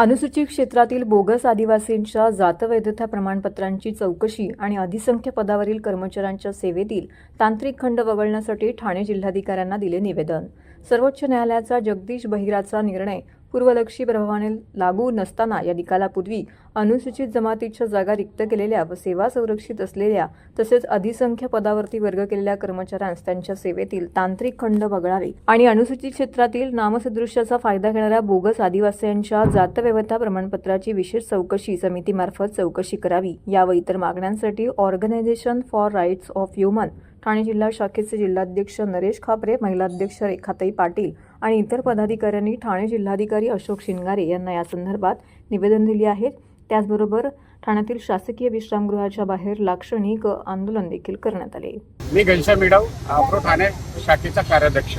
अनुसूचित क्षेत्रातील बोगस आदिवासींच्या जातवैधता प्रमाणपत्रांची चौकशी आणि अधिसंख्य पदावरील कर्मचाऱ्यांच्या सेवेतील तांत्रिक खंड वगळण्यासाठी ठाणे जिल्हाधिकाऱ्यांना दिले निवेदन. सर्वोच्च न्यायालयाचा जगदीश बहिराचा निर्णय पूर्वलक्षी प्रभावाने लागू नसताना या निकालापूर्वी अनुसूचित जमातीच्या जागा रिक्त केलेल्या व सेवा संरक्षित असलेल्या तसेच अधिसंख्य पदावरती वर्ग केलेल्या कर्मचाऱ्यांस त्यांच्या सेवेतील तांत्रिक खंड वगळावे आणि अनुसूचित क्षेत्रातील नामसदृश्याचा फायदा घेणाऱ्या बोगस आदिवासींच्या जातव्यवस्था प्रमाणपत्राची विशेष चौकशी समितीमार्फत चौकशी करावी या व इतर मागण्यांसाठी organisation for rights of human Thane जिल्हा शाखेचे जिल्हाध्यक्ष नरेश खापरे महिलाध्यक्ष रेखाताई पाटील आणि इतर पदाधिकाऱ्यांनी ठाणे जिल्हाधिकारी अशोक शिंगारे यांना या संदर्भात निवेदन दिले आहे त्याचबरोबर ठाण्यातील शासकीय विश्रामगृहाच्या बाहेर लाक्षणिक आंदोलन देखील करण्यात आले. मी घनश्याम मिडाव अप्रो ठाणे शाखेचा कार्याध्यक्ष.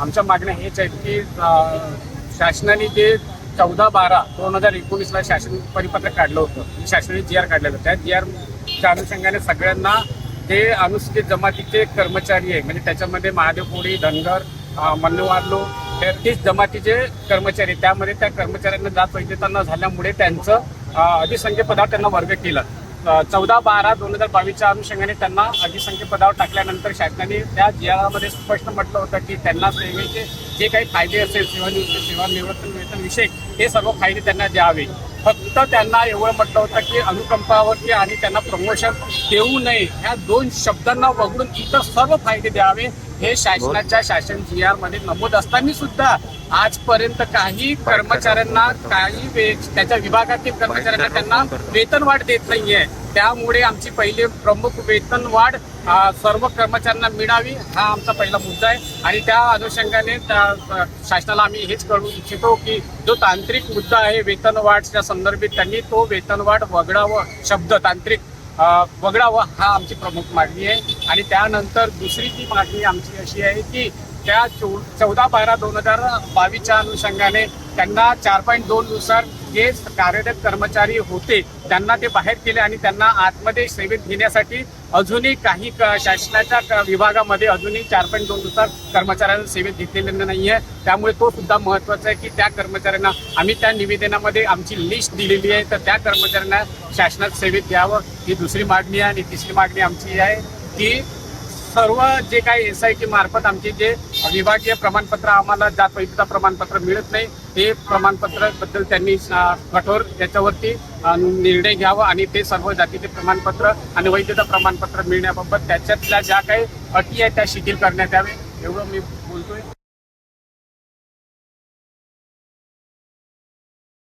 आमच्या मागण्या हेच आहेत की शासनाने जे चौदा बारा दोन हजार एकोणीसला शासन परिपत्रक काढलं होतं. शासनाने जी आर काढलं होतं. त्या जी आरच्या अनुषंगाने सगळ्यांना जे अनुसूचित जमातीचे कर्मचारी आहे म्हणजे त्याच्यामध्ये महादेव कोळी धनगर अं, मन्नवारलो हे जमातीचे कर्मचारी त्यामध्ये त्या कर्मचाऱ्यांना जात वैधता न झाल्यामुळे त्यांचं अधिसंख्य पदावर त्यांना वर्ग केलं. चौदा बारा दोन हजार बावीसच्या अनुषंगाने त्यांना अधिसंख्य पदावर टाकल्यानंतर शासनाने त्या जियामध्ये स्पष्ट म्हटलं होतं की त्यांना सेवेचे जे काही फायदे असेल सेवानिवृत्त सेवानिवृत्त वेतन विषय हे सर्व फायदे त्यांना द्यावे. फक्त त्यांना एवढं म्हटलं होतं की अनुकंपावरती आणि त्यांना प्रमोशन देऊ नये. ह्या दोन शब्दांना वगळून इतर सर्व फायदे द्यावे. हे शासनाच्या शासन जी आरमध्ये नमूद असताना सुद्धा आजपर्यंत काही कर्मचाऱ्यांना काही वे त्याच्या विभागातील कर्मचाऱ्यांना त्यांना वेतन वाढ देत नाहीये. त्यामुळे आमची पहिली प्रमुख वेतन वाढ अ, सर्व कर्मचाऱ्यांना मिळावी हा आमचा पहिला मुद्दा आहे. आणि त्या अनुषंगाने त्या- शासनाला आम्ही हेच कळू इच्छितो की जो तांत्रिक मुद्दा आहे वेतन वाढच्या संदर्भित त्यांनी तो वेतन वाढ वगळावं शब्द तांत्रिक अ, वगळावं हा आमची प्रमुख मागणी आहे. आणि त्यानंतर दुसरी जी मागणी आमची अशी आहे की त्या चौ चौदा बारा दोन हजार बावीसच्या अनुषंगाने त्यांना चार पॉईंट दोन नुसार जे कार्यरत कर्मचारी होते त्यांना ते बाहेर केले आणि त्यांना आतमध्ये सेवेत घेण्यासाठी अजूनही काही क- शासनाच्या क- विभागामध्ये अजूनही चार पॉईंट दोन नुसार कर्मचाऱ्यांना सेवेत घेतलेलं नाही आहे त्यामुळे तो सुद्धा महत्त्वाचा आहे की त्या कर्मचाऱ्यांना आम्ही त्या निवेदनामध्ये आमची लिस्ट दिलेली आहे. तर त्या कर्मचाऱ्यांना शासनात सेवेत द्यावं ही दुसरी मागणी आहे आणि तिसरी मागणी आमची आहे. की सर्व जे काही एस आय टी मार्फत आमचे जे विभागीय प्रमाणपत्र आम्हाला जात वैधता प्रमाणपत्र मिळत नाही ते प्रमाणपत्रबद्दल त्यांनी कठोर याच्यावरती निर्णय घ्यावा आणि ते सर्व जातीचे प्रमाणपत्र आणि वैधता प्रमाणपत्र मिळण्याबाबत त्याच्यातल्या ज्या काही अटी आहेत त्या शिथिल करण्यात यावे एवढं मी बोलतोय.